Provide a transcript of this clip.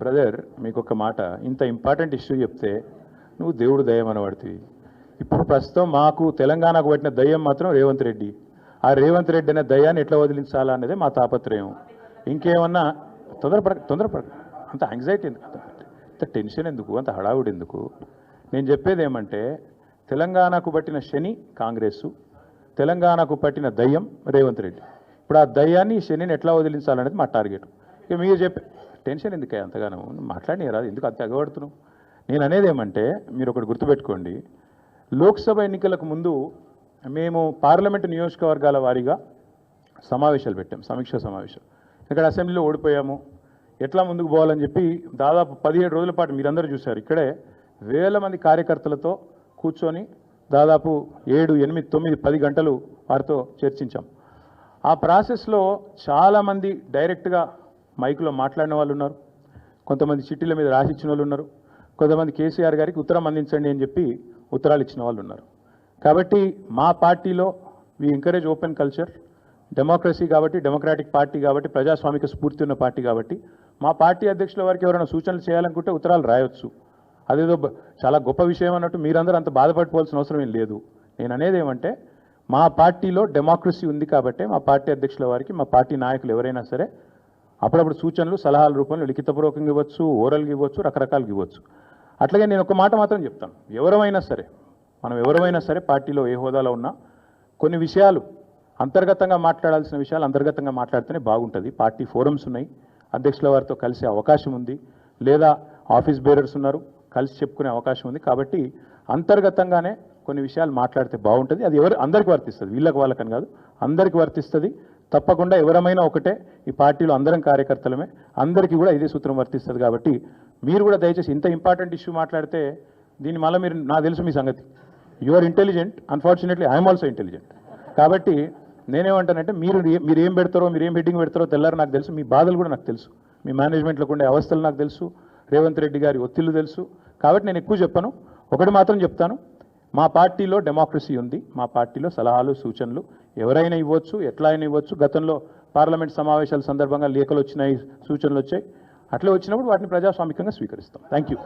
Brother మీకు ఒక మాట. ఇంత ఇంపార్టెంట్ ఇష్యూ చెప్తే నువ్వు దేవుడు దయ్యం అనబడుతుంది ఇప్పుడు ప్రస్తుతం మాకు తెలంగాణకు పట్టిన దయ్యం మాత్రం రేవంత్ రెడ్డి. ఆ రేవంత్ రెడ్డి అనే దయ్యాన్ని ఎట్లా వదిలించాలా అనేది మా తాపత్రయం. ఇంకేమన్నా తొందరపడ తొందరపడ అంత యాంగ్జైటీ ఎందుకు? అంత టెన్షన్ ఎందుకు? అంత హడావుడి ఎందుకు? నేను చెప్పేది ఏమంటే తెలంగాణకు పట్టిన శని కాంగ్రెస్ తెలంగాణకు పట్టిన దయ్యం రేవంత్ రెడ్డి. ఇప్పుడు ఆ దయ్యాన్ని శనిని ఎట్లా వదిలించాలనేది మా టార్గెట్. ఇక మీరు చెప్పే టెన్షన్ ఎందుకు అంతగానో మాట్లాడిన రాదు. ఎందుకు అంత ఎగబడుతున్నావు? నేను అనేది ఏమంటే మీరు ఒకటి గుర్తుపెట్టుకోండి. లోక్సభ ఎన్నికలకు ముందు మేము పార్లమెంటు నియోజకవర్గాల వారీగా సమావేశాలు పెట్టాం. సమీక్ష సమావేశం ఇక్కడ అసెంబ్లీలో ఓడిపోయాము. ఎట్లా ముందుకు పోవాలని చెప్పి దాదాపు పదిహేడు రోజుల పాటు మీరందరూ చూశారు. ఇక్కడే వేల మంది కార్యకర్తలతో కూర్చొని దాదాపు ఏడు ఎనిమిది తొమ్మిది పది గంటలు వారితో చర్చించాం. ఆ ప్రాసెస్లో చాలామంది డైరెక్ట్గా మైక్లో మాట్లాడిన వాళ్ళు ఉన్నారు. కొంతమంది చిట్టీల మీద రాసిచ్చిన వాళ్ళు ఉన్నారు. కొంతమంది కేసీఆర్ గారికి ఉత్తరం అందించండి అని చెప్పి ఉత్తరాలు ఇచ్చిన వాళ్ళు ఉన్నారు. కాబట్టి మా పార్టీలో we encourage open culture democracy కాబట్టి డెమోక్రాటిక్ పార్టీ కాబట్టి ప్రజాస్వామిక స్ఫూర్తి ఉన్న పార్టీ కాబట్టి మా పార్టీ అధ్యక్షుల వారికి ఎవరైనా సూచనలు చేయాలనుకుంటే ఉత్తరాలు రాయొచ్చు. అదేదో చాలా గొప్ప విషయం అన్నట్టు మీరందరూ అంత బాధపడిపోవాల్సిన అవసరం ఏం లేదు. నేను అనేది ఏమంటే మా పార్టీలో డెమోక్రసీ ఉంది కాబట్టి మా పార్టీ అధ్యక్షుల వారికి మా పార్టీ నాయకులు ఎవరైనా సరే అప్పుడప్పుడు సూచనలు సలహాల రూపంలో లిఖితపూర్వకంగా ఇవ్వచ్చు ఓరల్గా ఇవ్వచ్చు రకరకాలుగా ఇవ్వచ్చు. అట్లాగే నేను ఒక మాట మాత్రం చెప్తాను. ఎవరమైనా సరే మనం ఎవరమైనా సరే పార్టీలో ఏ హోదాలో ఉన్నా కొన్ని విషయాలు అంతర్గతంగా మాట్లాడాల్సిన విషయాలు అంతర్గతంగా మాట్లాడితేనే బాగుంటుంది. పార్టీ ఫోరమ్స్ ఉన్నాయి. అధ్యక్షుల వారితో కలిసే అవకాశం ఉంది. లేదా ఆఫీస్ బేరర్స్ ఉన్నారు. కలిసి చెప్పుకునే అవకాశం ఉంది. కాబట్టి అంతర్గతంగానే కొన్ని విషయాలు మాట్లాడితే బాగుంటుంది. అది ఎవరు అందరికి వర్తిస్తుంది. వీళ్ళకి వాళ్ళకని కాదు. అందరికి వర్తిస్తుంది. తప్పకుండా ఎవరమైనా ఒకటే ఈ పార్టీలో అందరం కార్యకర్తలమే. అందరికీ కూడా ఇదే సూత్రం వర్తిస్తుంది కాబట్టి మీరు కూడా దయచేసి ఇంత ఇంపార్టెంట్ ఇష్యూ మాట్లాడితే దీని మళ్ళీ మీరు నాకు తెలుసు మీ సంగతి. You are intelligent unfortunately I'm also intelligent కాబట్టి నేనేమంటానంటే మీరు మీరు ఏం పెడతారో మీరు ఏం హెడ్డింగ్ పెడతారో తెల్లారు నాకు తెలుసు. మీ బాధలు కూడా నాకు తెలుసు. మీ మేనేజ్మెంట్లో ఉండే అవస్థలు నాకు తెలుసు. రేవంత్ రెడ్డి గారి ఒత్తిళ్ళు తెలుసు. కాబట్టి నేను ఎక్కువ చెప్పను. ఒకటి మాత్రం చెప్తాను. మా పార్టీలో డెమోక్రసీ ఉంది. మా పార్టీలో సలహాలు సూచనలు ఎవరైనా ఇవ్వచ్చు ఎట్లా అయినా ఇవ్వచ్చు. గతంలో పార్లమెంట్ సమావేశాల సందర్భంగా లేఖలు వచ్చినాయి సూచనలు వచ్చాయి. అట్లా వచ్చినప్పుడు వాటిని ప్రజాస్వామికంగా స్వీకరిస్తాం. Thank you